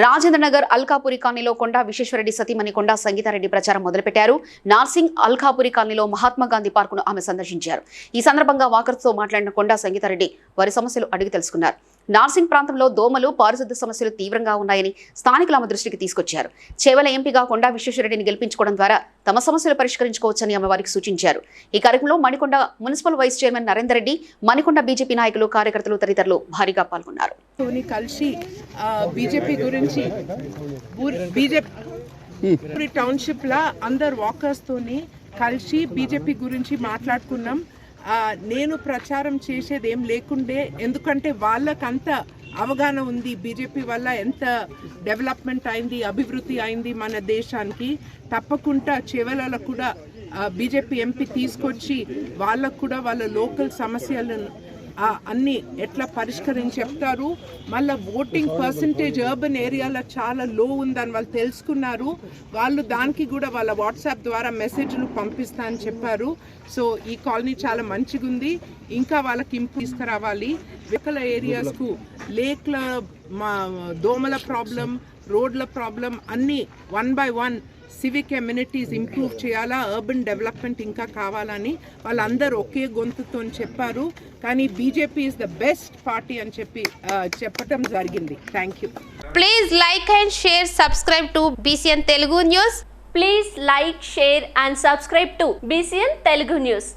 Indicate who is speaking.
Speaker 1: రాజేంద్రనగర్ అల్కాపురి కాలనీలో కొండా విశ్వేశ్వరరెడ్డి సతీమణి కొండా సంగీతారెడ్డి ప్రచారం మొదలుపెట్టారు. నార్సింగ్ అల్కాపురి కాలనీలో మహాత్మాగాంధీ పార్కును ఆమె సందర్శించారు. ఈ సందర్భంగా వాకర్స్తో మాట్లాడిన కొండా సంగీతారెడ్డి వారి సమస్యలు అడిగి తెలుసుకున్నారు. నార్సింగ్ ప్రాంతంలో దోమలు పారిశుద్ధ్య సమస్యలు తీవ్రంగా ఉన్నాయని స్థానికులు ఆమె దృష్టికి తీసుకొచ్చారు. చేవల ఎంపీగా కొండా విశ్వేశ్వరరెడ్డిని గెలిపించుకోవడం ద్వారా తమ సమస్యలు పరిష్కరించుకోవచ్చని ఆమె వారికి సూచించారు. ఈ కార్యక్రమంలో Manikonda municipal vice chairman Narender Reddy Manikonda BJP నాయకులు కార్యకర్తలు తదితరులు భారీగా పాల్గొన్నారు.
Speaker 2: తోని కలిసి బీజేపీ గురించి బీజేపీ టౌన్షిప్ లా అందరు వాకర్స్ తోని కలిసి బీజేపీ గురించి మాట్లాడుకున్నాం. నేను ప్రచారం చేసేది ఏం లేకుండే ఎందుకంటే వాళ్ళకంత అవగాహన ఉంది బీజేపీ వల్ల ఎంత డెవలప్మెంట్ అయింది అభివృద్ధి అయింది మన దేశానికి. తప్పకుండా చివరలో కూడా బీజేపీ ఎంపీ తీసుకొచ్చి వాళ్ళకు కూడా వాళ్ళ లోకల్ సమస్యలను అన్ని ఎట్లా పరిష్కరించి చెప్తారు? మళ్ళీ ఓటింగ్ పర్సంటేజ్ అర్బన్ ఏరియాలో చాలా లో ఉందని వాళ్ళు తెలుసుకున్నారు. వాళ్ళు దానికి కూడా వాళ్ళ వాట్సాప్ ద్వారా మెసేజ్లు పంపిస్తా అని చెప్పారు. సో ఈ కాలనీ చాలా మంచిగా ఉంది ఇంకా వాళ్ళకి ఇంపు తీసుకురావాలి. వికల ఏరియాస్కు లేక్ల మా దోమల ప్రాబ్లం రోడ్ల ప్రాబ్లం అన్నీ one by one civic amenities improve చేయాలా? అర్బన్ డెవలప్మెంట్ ఇంకా కావాలని వాళ్ళందరూ ఒకే గొంతుతో చెప్పారు. కానీ BJP is the best party అని చెప్పి చెప్పటం జరిగింది. Thank you
Speaker 3: please like and share subscribe to BCN Telugu news
Speaker 4: please like share and subscribe to BCN Telugu news